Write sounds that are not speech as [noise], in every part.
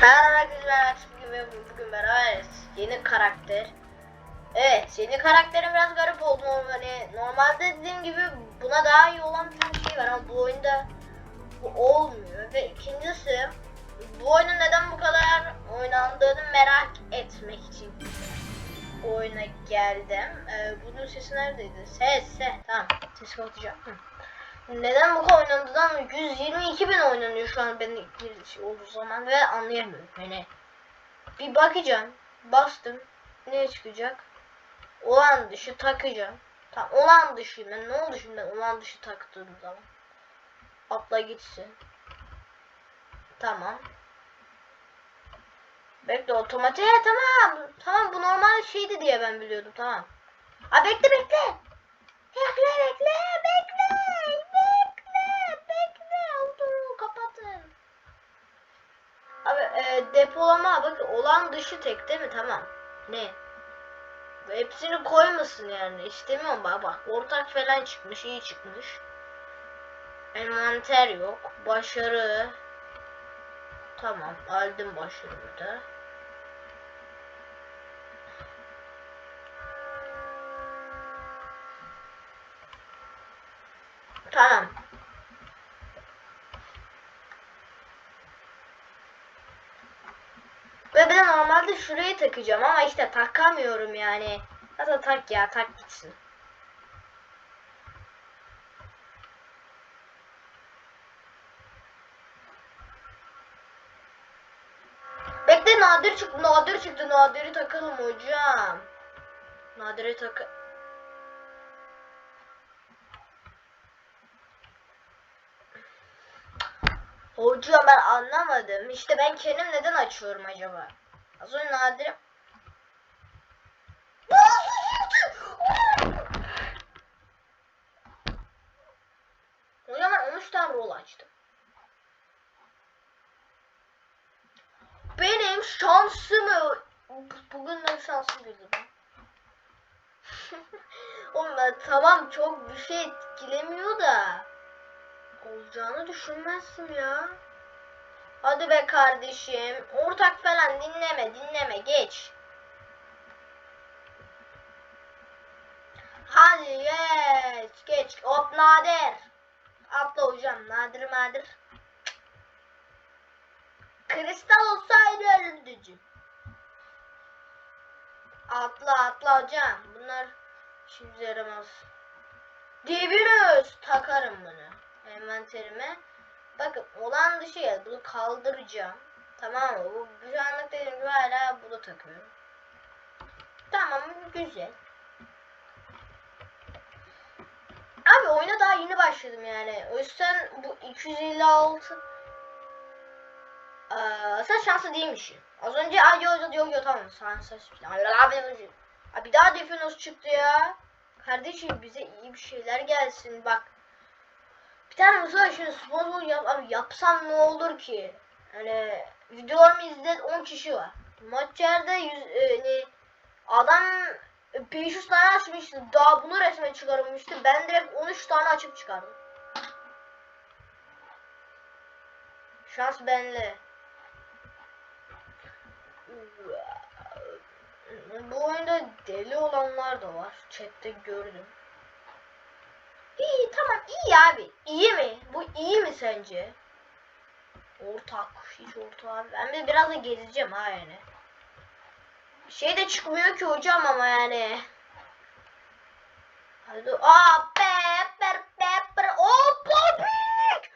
Merhaba ben Aksım gibi bugün beraberiz. Yeni karakter. Evet yeni karakterim biraz garip oldu. Hani normalde dediğim gibi buna daha iyi olan bir şey var ama bu oyunda bu olmuyor. Ve ikincisi bu oyunun neden bu kadar oynandığını merak etmek için oyuna geldim. Ee, bunun sesi neredeydi? Ses ses tamam ses kapatacağım. Hı. Neden bu kadar oynandığından 122 bin oynanıyor şu an benim giriş olduğu zaman ve anlayamıyorum hani. Bir bakacağım. Bastım. Ne çıkacak? Olan dışı takacağım. Tamam olan dışı ben ne oldu şimdi ben olan dışı taktığım zaman? Atla gitsin. Tamam. Bekle otomatik tamam. Tamam bu normal şeydi diye ben biliyordum tamam. Bekle bekle. Bekle bekle bekle. Bekle bekle. Oldu kapatın. Abi depolama bak olan dışı tek değil mi? Tamam. Ne? Hepsini koymasın yani. İstemiyorum bak bak. Ortak falan çıkmış. iyi çıkmış. Envanter yok. Başarı. Tamam. Aldım başarımı da. Tamam. Ve ben normalde şurayı takacağım ama işte takamıyorum yani. Hadi tak ya tak gitsin. Bekle nadir çıktı nadir çıktı nadiri takalım hocam. Nadiri tak Hocam ben anlamadım. İşte ben kendim neden açıyorum acaba? Az önce nadir... Ben 13 tane rol açtım. Benim şansımı... Bugün de şansım [laughs] ben tamam çok bir şey etkilemiyor da olacağını düşünmezsin ya. Hadi be kardeşim. Ortak falan dinleme dinleme geç. Hadi geç geç. Hop nadir. Atla hocam nadir nadir. Kristal olsaydı ölürdücü. Atla atla hocam. Bunlar işimize yaramaz. Diyebiliriz. Takarım bunu envanterime. Bakın olan dışı ya bunu kaldıracağım. Tamam mı? Bu şu anlık dediğim gibi hala bunu takıyorum. Tamam güzel. Abi oyuna daha yeni başladım yani. O yüzden bu 256 Aa, sen şanslı değilmişsin. Az önce ay yok yok yok yo, tamam sen ses abi abi daha definos çıktı ya. Kardeşim bize iyi bir şeyler gelsin bak. Bir tane mesela şimdi sponsor yap abi yapsam ne olur ki? Hani videolarımı izleyen 10 kişi var. Maç yerde 100 e, hani adam 500 tane açmıştı. Daha bunu resme çıkarılmıştı. Ben direkt 13 tane açıp çıkardım. Şans benle. Bu oyunda deli olanlar da var. Chat'te gördüm. İyi tamam iyi abi. İyi mi? Bu iyi mi sence? Ortak. Hiç ortak. Ben de biraz da gezeceğim ha yani. Şey de çıkmıyor ki hocam ama yani. Hadi. Aa pepper pepper. Oh popik.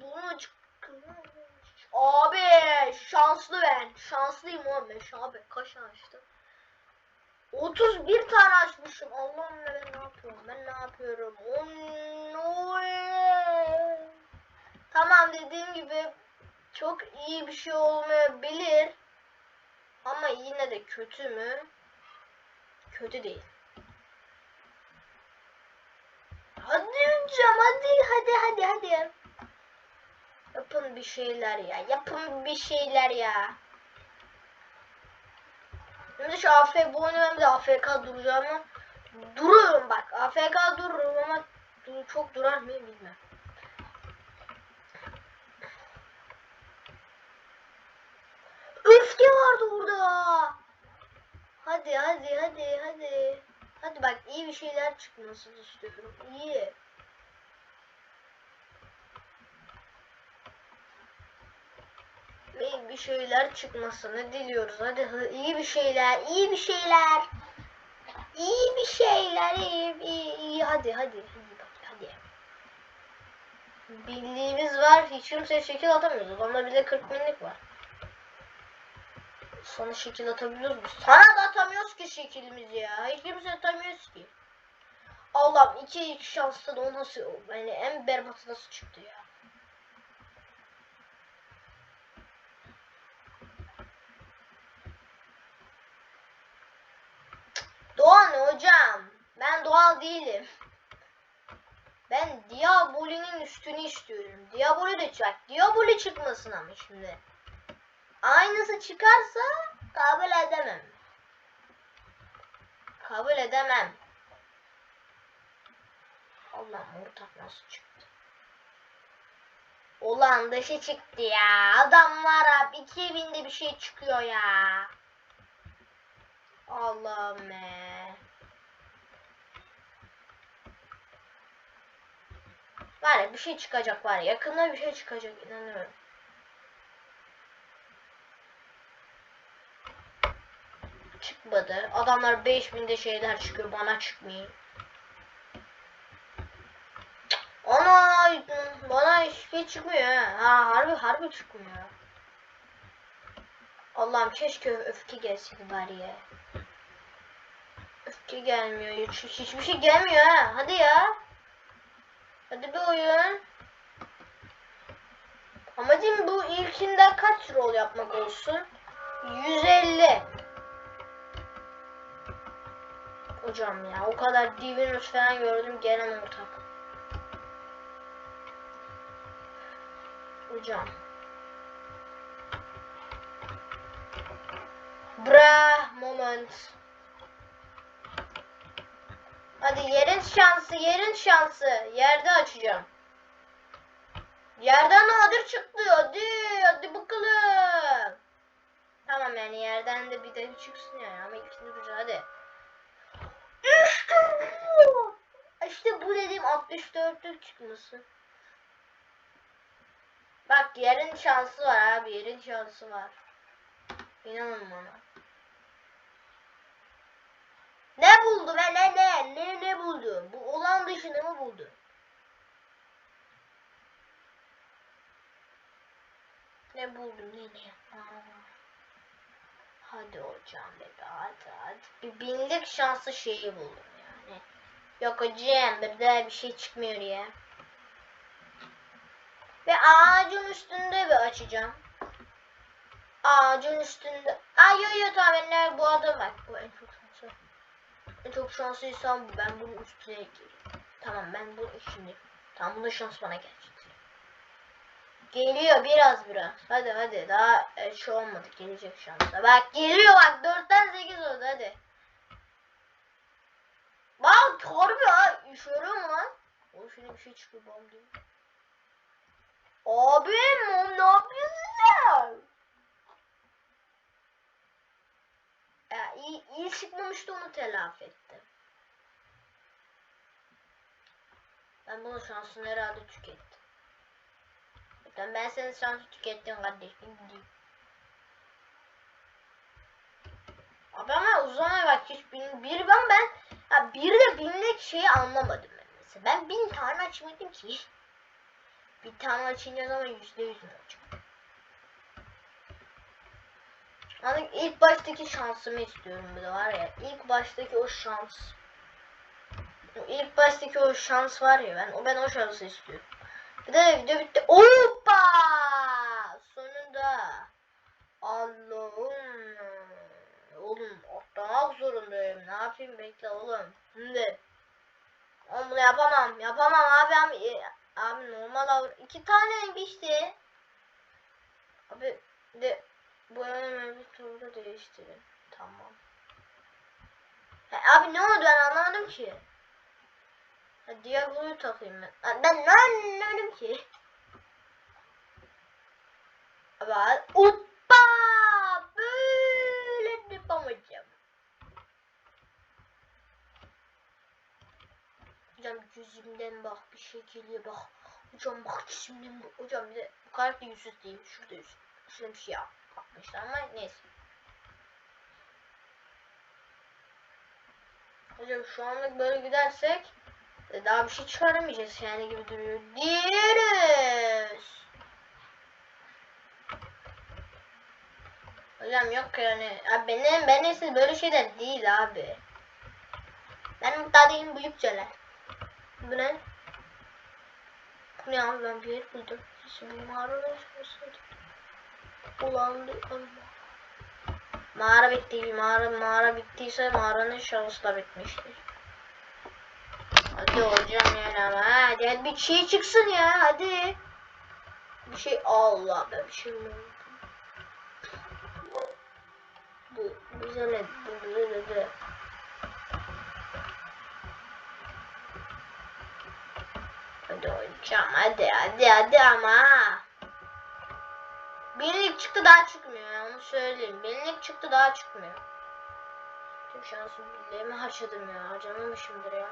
Bunu çık. Abi şanslı ben. Şanslıyım oğlum ben. Şu abi kaç açtım? 31 tane açmışım. Allah'ım ben ne yapıyorum? Ben ne yapıyorum? No. Tamam dediğim gibi çok iyi bir şey olmayabilir. Ama yine de kötü mü? Kötü değil. Hadi hocam hadi hadi hadi hadi. Yapın bir şeyler ya. Yapın bir şeyler ya. Şimdi şu AFK bu oyunu de AFK duracağımı duruyorum bak. AFK dururum ama çok durar mı bilmem. Öfke vardı burada. Hadi hadi hadi hadi. Hadi bak iyi bir şeyler çıkmasını istiyorum. İyi. İyi bir şeyler çıkmasını diliyoruz. Hadi iyi bir şeyler, iyi bir şeyler. İyi bir şeyler, iyi, iyi, iyi. Hadi hadi hadi hadi. Bildiğimiz var. Hiç kimseye şekil atamıyoruz. Onda bile 40 binlik var. Sana şekil atabiliyoruz mu? Sana da atamıyoruz ki şekilimizi ya. Hiç kimse atamıyoruz ki. Allah'ım iki iki şanslı da o nasıl yani en berbat nasıl çıktı ya. Hocam. Ben doğal değilim. Ben Diaboli'nin üstünü istiyorum. Diaboli de çık. Diaboli çıkmasın ama şimdi. Aynısı çıkarsa kabul edemem. Kabul edemem. Allah'ım ortak nasıl çıktı? Ulan dışı çıktı ya. Adamlara 2000'de bir şey çıkıyor ya. Allah'ım be. Var ya bir şey çıkacak var ya. Yakında bir şey çıkacak inanıyorum. Çıkmadı. Adamlar 5000'de şeyler çıkıyor bana çıkmıyor. Ana bana hiçbir şey çıkmıyor ha harbi harbi çıkmıyor. Allah'ım keşke öfke gelseydi bari ya. Öfke gelmiyor. Hiç, hiçbir şey gelmiyor ha. Hadi ya. Hadi bir oyun. Amacım bu ilkinden kaç rol yapmak olsun? 150. Hocam ya o kadar Divinus falan gördüm gene ortak. Hocam. Bra moment. Hadi yerin şansı, yerin şansı. Yerde açacağım. Yerden nadir çıktı. Hadi, hadi bakalım. Tamam yani yerden de bir de çıksın yani ama ikisini güzel hadi. İşte bu. İşte bu dediğim 64'lük çıkması. Bak yerin şansı var abi yerin şansı var. İnanın bana. Ne buldu be ne ne ne ne buldu? Bu olan dışını mı buldu? Ne buldum ne. Hadi hocam be hadi hadi. Bir binlik şanslı şeyi buldum yani. Yok hocam bir daha bir şey çıkmıyor ya. Ve ağacın üstünde bir açacağım. Ağacın üstünde. Ay yo yo tamam ben bu adam bak. Bu en çok şanslı. En çok şanslıysam bu. Ben bunun üstüne gireyim. Tamam ben bunu şimdi. Tamam bunda şans bana gelecek. Geliyor biraz biraz. Hadi hadi daha e, şey olmadı gelecek şansa. Bak geliyor bak 4'ten 8 oldu hadi. Bak harbi ha mu lan? O şöyle bir şey çıkıyor bam diye. Abi mom ne yapıyorsun sen? Ya iyi, iyi çıkmamıştı onu telafi etti. Ben bunun şansını herhalde tükettim. Ben, ben senin şansı tükettim kardeşim. Abi ama uzamaya bak hiç bin, bir ben ben ya bir de binlik şeyi anlamadım ben mesela. Ben bin tane açmadım ki. Bir tane açınca zaman yüzde yüz olacak? Yani ilk baştaki şansımı istiyorum bir de var ya. ilk baştaki o şans. İlk baştaki o şans var ya ben o ben o şansı istiyorum. Bir de video bitti. Hoppa! Sonunda. Allah'ım. Oğlum atlamak zorundayım. Ne yapayım bekle oğlum. Şimdi. Oğlum bunu yapamam. Yapamam abi abi. Abi normal avr iki tane işte. Abi de bu önemli bir turda değiştirin. Tamam. He, abi ne oldu ben anlamadım ki. Ha, Diablo'yu takayım ben. Ha, Ben ne anladım ki? Ama Hoppa! Böyle yapamayacağım. Hocam yüzümden bak bir geliyor bak. Hocam bak yüzümden bak. Hocam bir de bu karakter yüzsüz değil. Şurada yüz. Şurada bir şey yap- yapmışlar ama neyse. Hocam şu anlık böyle gidersek e, daha bir şey çıkaramayacağız yani gibi duruyor. Diyoruz. Hocam yok yani. Abi benim ben neyse böyle şeyler değil abi. Ben mutlaka değilim büyükçeler. Bu ne? Bu ne abi ben bir yer buldum. Şimdi mağarada yaşıyorsun. Ulan Allah. Mağara bitti. Mağara, mağara bittiyse mağaranın şahısı da bitmiştir. Hadi hocam yani ama ha. Hadi bir şey çıksın ya hadi. Bir şey Allah ben bir şey mi Bu bize ne? Bu bize ne? de? Hocam hadi hadi hadi ama. Binlik çıktı daha çıkmıyor onu söyleyeyim. Binlik çıktı daha çıkmıyor. Tüm şansım birliğimi harcadım ya. Harcamamışımdır ya.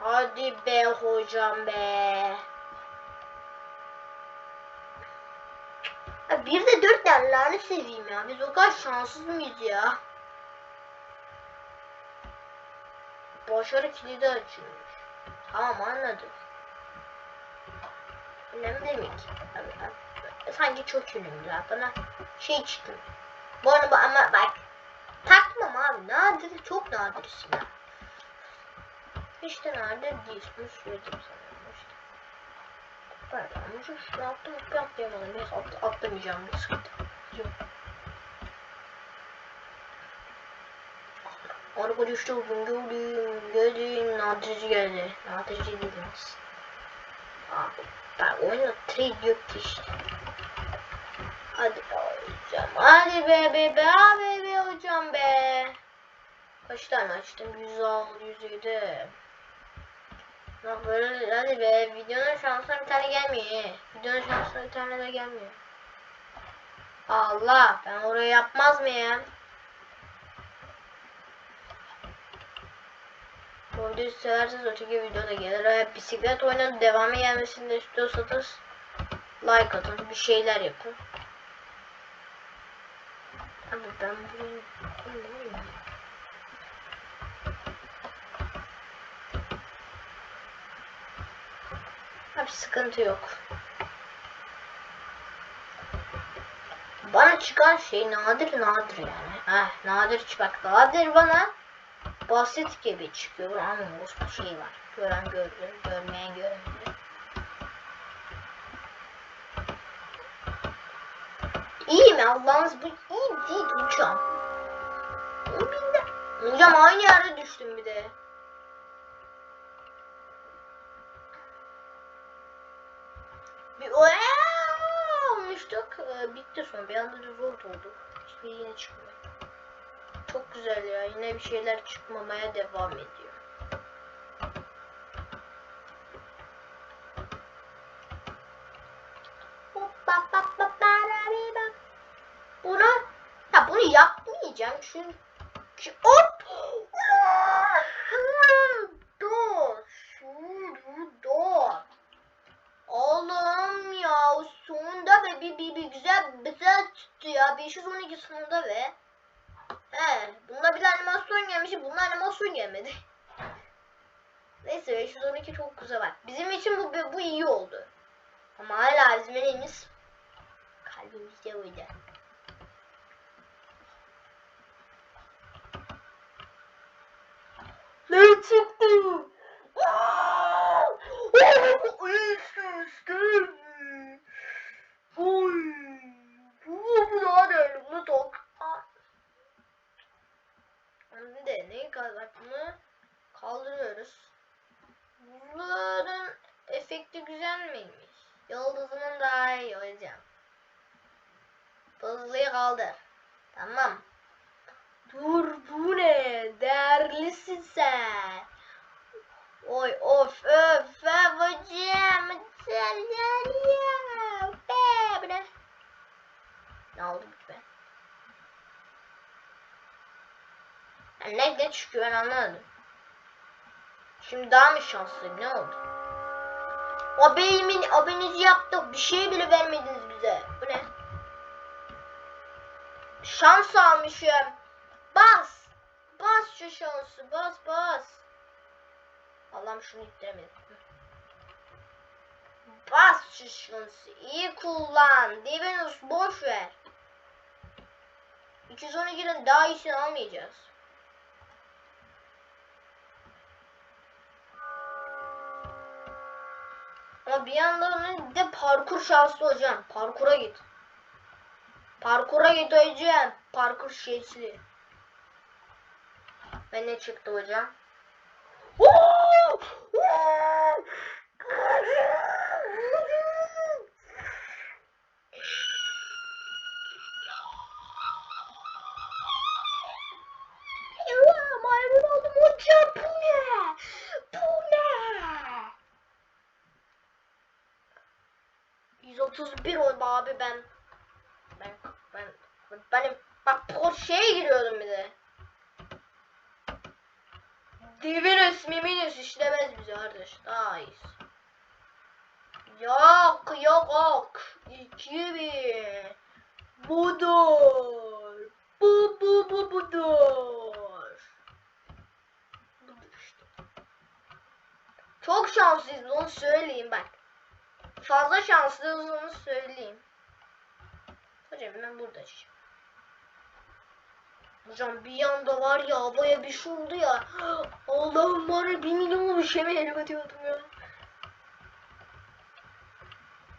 Hadi be hocam be. Ya bir de dört derlerini seveyim ya. Biz o kadar şanssız mıyız ya? Başarı kilidi açılmış. Tamam anladım. Önemli değil ki. Sanki çok önemli ha. Şey çıktı. Bu arada ama bak. Takmam abi. Nadir. Çok nadirsin ya. Hiç nadir değil. Bunu söyledim sana. ama şu bir atlayamadım. Neyse at, atlamayacağım bir sıkıntı. Araba düştü bugün gördüm. Gördüm. Nadirci geldi. Nadirci dediniz. Abi ben oyunda trade yok işte. Hadi be hocam. Hadi be be be be be hocam be. Kaç tane açtım? 106, 107. Bak böyle hadi be videonun şansına bir tane gelmiyor. Videonun şansına bir tane de gelmiyor. Allah ben orayı yapmaz mıyım? Bu videoyu severseniz öteki videoda gelir. Eğer bisiklet oyunun devamı gelmesini de istiyorsanız like atın, bir şeyler yapın. Abi ben bunu... Abi sıkıntı yok. Bana çıkan şey nadir nadir yani. Heh, nadir bak nadir bana basit gibi çıkıyor ama bu şey var. Gören gördü, görmeyen göremedi. İyi mi Allah'ınız bu iyi değil binde. Hocam aynı yerde düştüm bir de. Bir o olmuştuk. Ee, bitti sonra bir anda revolt olduk. Hiçbir yine çıkmıyor. Çok güzel ya. Yine bir şeyler çıkmamaya devam ediyor. Bunu ya bunu yapmayacağım çünkü hop! Dur dur Oğlum ya sonunda be bir, bir, bir güzel güzel tuttu ya. 512 sonunda be He bunda bir animasyon gelmiş bunda animasyon gelmedi. Neyse 512 çok güzel bak. Bizim için bu bu iyi oldu. Ama hala bizim elimiz kalbimizde oydu Ne çıktı? Üst üste mi? Oy. Bu bu daha değerli. Bunu tok. Şimdi de neyi kaldık bunu? Kaldırıyoruz. Bunların efekti güzel miymiş? Yıldızının daha iyi hocam. Hızlıyı kaldır. Tamam. Dur bu ne? Değerlisin sen. Oy of öf öf hocam. bu ne? Oldu be? Yani ne çıkıyor ben anlamadım. Şimdi daha mı şanslıyım ne oldu? Abeyimin abenizi yaptık bir şey bile vermediniz bize. Bu ne? Şans almışım. Bas. Bas şu şansı bas bas. Allah'ım şunu ittiremedim. Bas şu şansı. iyi kullan. Divenus boş ver. 212'den daha iyisini almayacağız. Ama bir yandan de parkur şanslı hocam. Parkura git. Parkura git hocam. Parkur şeysi. Ve ne çıktı hocam? Ya, maymun oldum hocam. Bu ne? Bu ne? 131 oldu abi ben. Ben ben benim bak Porsche'ye giriyordum bir de. Divinus Miminus işlemez bize kardeş. İyiyiz. Yok yok yok. 2000. Budur. Bu bu bu budur. Budur işte. Çok şanslıyız onu söyleyeyim bak. Fazla şanslı olduğunu söyleyeyim. Hocam ben burada açacağım. Hocam bir yanda var ya havaya bir şey oldu ya. [gasps] Allah'ım var ya bir milyon şey mi elime atıyordum ya.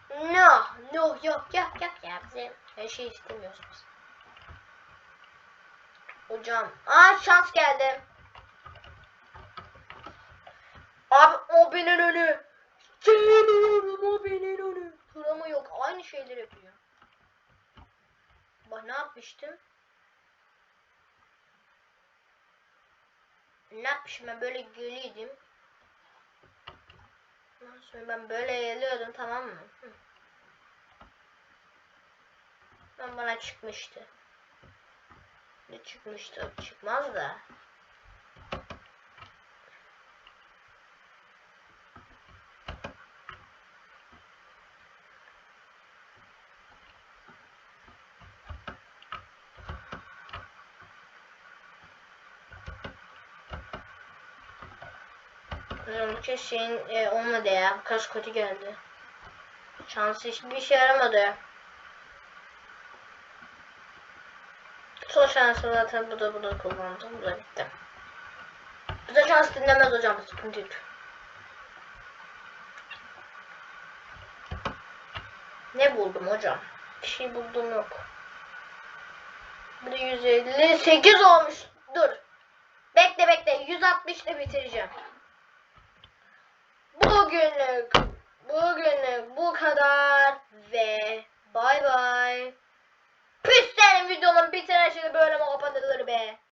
No, no, yok, yok, yok ya bize her şey istemiyoruz. Hocam, aa şans geldi. Abi o benim önü. Sevmiyorum o benim önü. Hırama yok, aynı şeyleri yapıyor. Bak ne yapmıştım? Ne yapmışım ben böyle. Ondan sonra ben böyle geliyordum tamam mı? Ben bana çıkmıştı. Ne çıkmıştı? Çıkmaz da. Hocam şeyin e, olmadı ya. Kaç kötü geldi. Şansı hiçbir işe yaramadı. Son şansı zaten bu da bu da kullandım. Bu da bitti. Bu da şans dinlemez hocam. Sıkıntı yok. Ne buldum hocam? Bir şey buldum yok. Bu da 158 olmuş. Dur. Bekle bekle. 160 ile bitireceğim. Bugünlük bugünlük bu kadar ve bay bay. Püs videonun bitiren şeyi böyle mi kapatılır be?